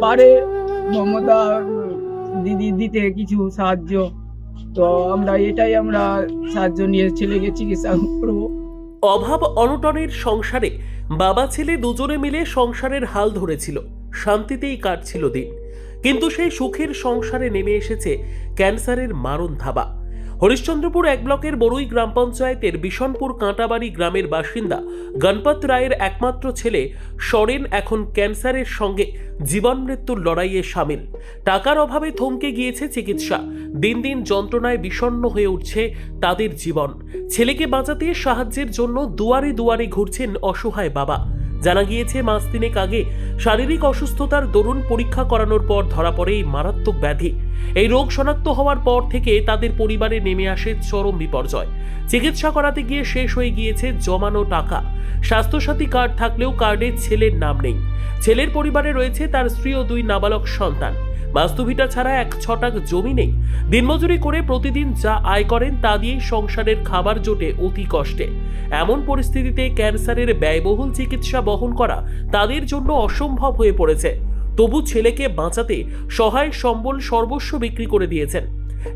পারে। মমতা দিদি দিতে কিছু সাহায্য। তো আমরা এটাই আমরা সাহায্য নিয়ে ছেলেকে চিকিৎসা করব। অভাব অনটনের সংসারে বাবা ছেলে দুজনে মিলে সংসারের হাল ধরেছিল। শান্তিতেই কাটছিল দিন। কিন্তু সেই সুখের সংসারে নেমে এসেছে ক্যান্সারের মারণ ধাবা। হরিশ্চন্দ্রপুর এক ব্লকের বড়ুই গ্রাম পঞ্চায়েতের বিশনপুর কাঁটাবাড়ি গ্রামের বাসিন্দা গণপত রায়ের একমাত্র ছেলে সরেন এখন ক্যান্সারের সঙ্গে জীবন মৃত্যুর লড়াইয়ে সামিল। টাকার অভাবে থমকে গিয়েছে চিকিৎসা। দিন দিন যন্ত্রণায় বিষণ্ণ হয়ে উঠছে তাদের জীবন। ছেলেকে বাঁচাতে সাহায্যের জন্য দুয়ারে দুয়ারে ঘুরছেন অসহায় বাবা। জানা গিয়েছে, মাস তিনেক আগে শারীরিক অসুস্থতার দরুন পরীক্ষা করানোর পর ধরা পড়ে এই মারাত্মক ব্যাধি। এই রোগ শনাক্ত হওয়ার পর থেকে তাদের পরিবারে নেমে আসে চরম বিপর্যয়। চিকিৎসা করাতে গিয়ে শেষ হয়ে গিয়েছে জমানো টাকা। স্বাস্থ্যসাথী কার্ড থাকলেও কার্ডে ছেলের নাম নেই। ছেলের পরিবারে রয়েছে তার স্ত্রী ও দুই নাবালক সন্তান। বাস্তুভিটা ছাড়া এক ছটাক জমি নেই। দিনমজুরি করে প্রতিদিন যা আয় করেন তা দিয়েই সংসারের খাবার জোটে অতি কষ্টে। এমন পরিস্থিতিতে ক্যান্সারের ব্যয়বহুল চিকিৎসা বহন করা তাদের জন্য অসম্ভব হয়ে পড়েছে। তবু ছেলেকে বাঁচাতে সহায় সম্বল সর্বস্ব বিক্রি করে দিয়েছেন।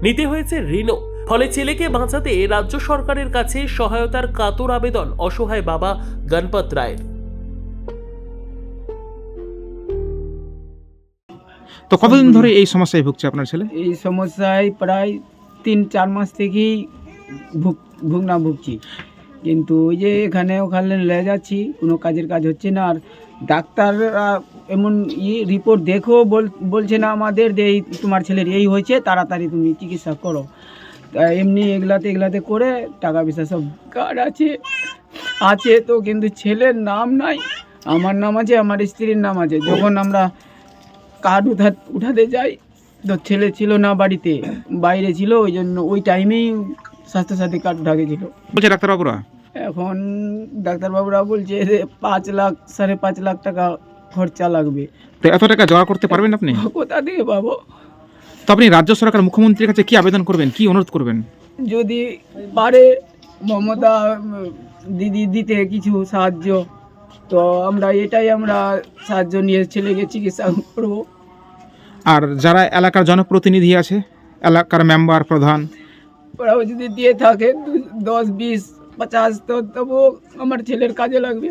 নিতে হয়েছে ঋণও। ফলে ছেলেকে বাঁচাতে রাজ্য সরকারের কাছে সহায়তার কাতর আবেদন অসহায় বাবা গণপত রায়ের। তো কতদিন ধরে এই সমস্যায় ভুগছে আপনার ছেলে? এই সমস্যায় প্রায় তিন চার মাস থেকেই ভুগ ভুগনা ভুগছি। কিন্তু ওই যে এখানে ওখানে লে যাচ্ছি কোনো কাজের কাজ হচ্ছে না। আর ডাক্তাররা এমন ই রিপোর্ট দেখো বল বলছে না আমাদের যে এই তোমার ছেলের এই হয়েছে তাড়াতাড়ি তুমি চিকিৎসা করো। তা এমনি এগুলাতে এগুলাতে করে টাকা পয়সা সব কার্ড আছে। আছে তো কিন্তু ছেলের নাম নাই। আমার নাম আছে আমার স্ত্রীর নাম আছে। যখন আমরা কার্ড উঠা উঠাতে যাই। তো ছেলে ছিল না বাড়িতে বাইরে ছিল ওই জন্য ওই টাইমেই স্বাস্থ্যসাথী কার্ড উঠা গেছিল। বলছে ডাক্তারবাবুরা? এখন ডাক্তারবাবুরা বলছে যে পাঁচ লাখ সাড়ে পাঁচ লাখ টাকা খরচা লাগবে। তো এত টাকা জোগাড় করতে পারবেন আপনি? কোথা থেকে পাবো? তো আপনি রাজ্য সরকার মুখ্যমন্ত্রীর কাছে কি আবেদন করবেন কি অনুরোধ করবেন? যদি পারে মমতা দিদি দিতে কিছু সাহায্য তো আমরা এটাই আমরা সাহায্য নিয়ে ছেলেকে চিকিৎসা করব। আর যারা এলাকার জনপ্রতিনিধি আছে এলাকার মেম্বার প্রধান? ওরাও যদি দিয়ে থাকে দশ বিশ পঁচাশ তো তবুও আমার ছেলের কাজে লাগবে।